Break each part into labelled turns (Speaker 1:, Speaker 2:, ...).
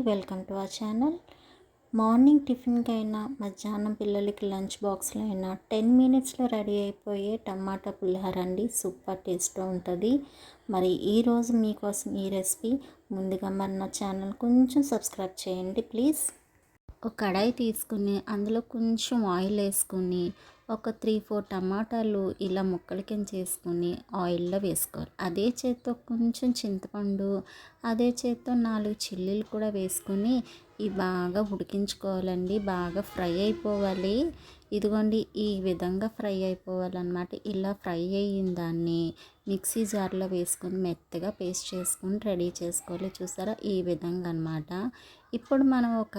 Speaker 1: Welcome to our channel. Morning టిఫిన్కైనా మధ్యాహ్నం పిల్లలకి lunch బాక్స్లో అయినా టెన్ మినిట్స్లో రెడీ అయిపోయే టమాటా పులిహోర అండి. సూపర్ టేస్ట్ ఉంటుంది. మరి ఈరోజు మీకోసం ఈ రెసిపీ ముందుగా మరి నా ఛానల్ కొంచెం సబ్స్క్రైబ్ చేయండి ప్లీజ్. ఒక కడాయి తీసుకుని అందులో కొంచెం ఆయిల్ వేసుకుని ఒక త్రీ ఫోర్ టమాటాలు ఇలా ముక్కలు కింద చేసుకుని ఆయిల్లో వేసుకోవాలి. అదే చేత్తో కొంచెం చింతపండు అదే చేత్తో నాలుగు చిల్లీలు కూడా వేసుకొని ఇవి బాగా ఉడికించుకోవాలండి. బాగా ఫ్రై అయిపోవాలి. ఇదిగోండి ఈ విధంగా ఫ్రై అయిపోవాలన్నమాట. ఇలా ఫ్రై అయిన దాన్ని మిక్సీ జార్లో వేసుకొని మెత్తగా పేస్ట్ చేసుకొని రెడీ చేసుకోవాలి. చూసారా? ఈ విధంగా అనమాట ఇప్పుడు మనం ఒక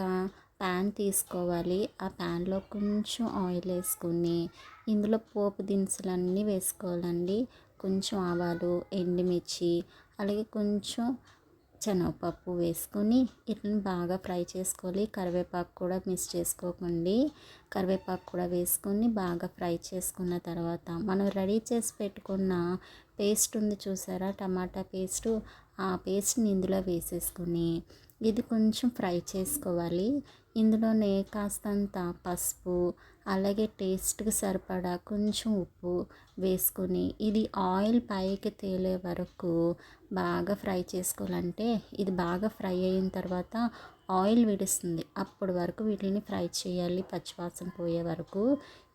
Speaker 1: ప్యాన్ తీసుకోవాలి. ఆ ప్యాన్లో కొంచెం ఆయిల్ వేసుకుని ఇందులో పోపు దినుసులన్నీ వేసుకోవాలండి. కొంచెం ఆవాలు ఎండుమిర్చి అలాగే కొంచెం శనగపప్పు వేసుకొని ఇట్లని బాగా ఫ్రై చేసుకోవాలి. కరివేపాకు కూడా మిస్ చేసుకోకండి. కరివేపాకు కూడా వేసుకొని బాగా ఫ్రై చేసుకున్న తర్వాత మనం రెడీ చేసి పెట్టుకున్న పేస్ట్ ఉంది చూసారా? Tomato paste. ఆ పేస్ట్ని ఇందులో వేసేసుకుని ఇది కొంచెం ఫ్రై చేసుకోవాలి. ఇందులోనే కాస్తంత పసుపు అలాగే టేస్ట్కి సరిపడా కొంచెం ఉప్పు వేసుకొని ఇది ఆయిల్ పైకి తేలే వరకు బాగా ఫ్రై చేసుకోవాలంటే ఇది బాగా ఫ్రై అయిన తర్వాత ఆయిల్ విడుస్తుంది. అప్పటి వరకు వీటిని ఫ్రై చేయాలి. పచ్చివాసన పోయే వరకు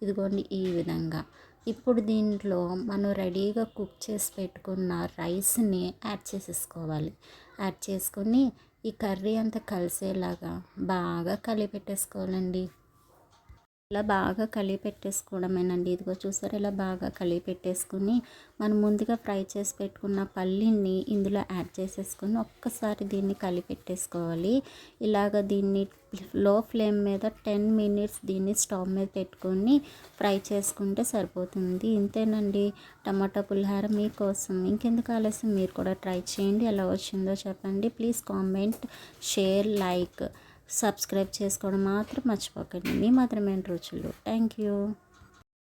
Speaker 1: ఇదిగోండి ఈ విధంగా. ఇప్పుడు దీంట్లో మనం రెడీగా కుక్ చేసి పెట్టుకున్న రైస్ని యాడ్ చేసేసుకోవాలి. యాడ్ చేసుకొని ఈ కర్రీ అంతా కలిసేలాగా బాగా కలిపెట్టేసుకోవాలండి. ఇలా బాగా కలిపి పెట్టేసుకోవడమేనండి ఇదిగో చూసారు ఇలా బాగా కలిపి పెట్టేసుకుని మనం ముందుగా ఫ్రై చేసి పెట్టుకున్న పల్లీని ఇందులో యాడ్ చేసేసుకొని ఒక్కసారి దీన్ని కలిపి పెట్టేసుకోవాలి ఇలాగ దీన్ని లో ఫ్లేమ్ మీద టెన్ మినిట్స్ దీన్ని స్టవ్ మీద పెట్టుకొని ఫ్రై చేసుకుంటే సరిపోతుంది. ఇంతేనండి. టమాటా పులిహార మీకోసం. ఇంకెందుకు ఆలస్యం? మీరు కూడా ట్రై చేయండి. ఎలా వచ్చిందో చెప్పండి. Please comment share like. Subscribe చేసుకోవడం మాత్రం మర్చిపోకండి. మీ మాత్రమే రుచులు. Thank you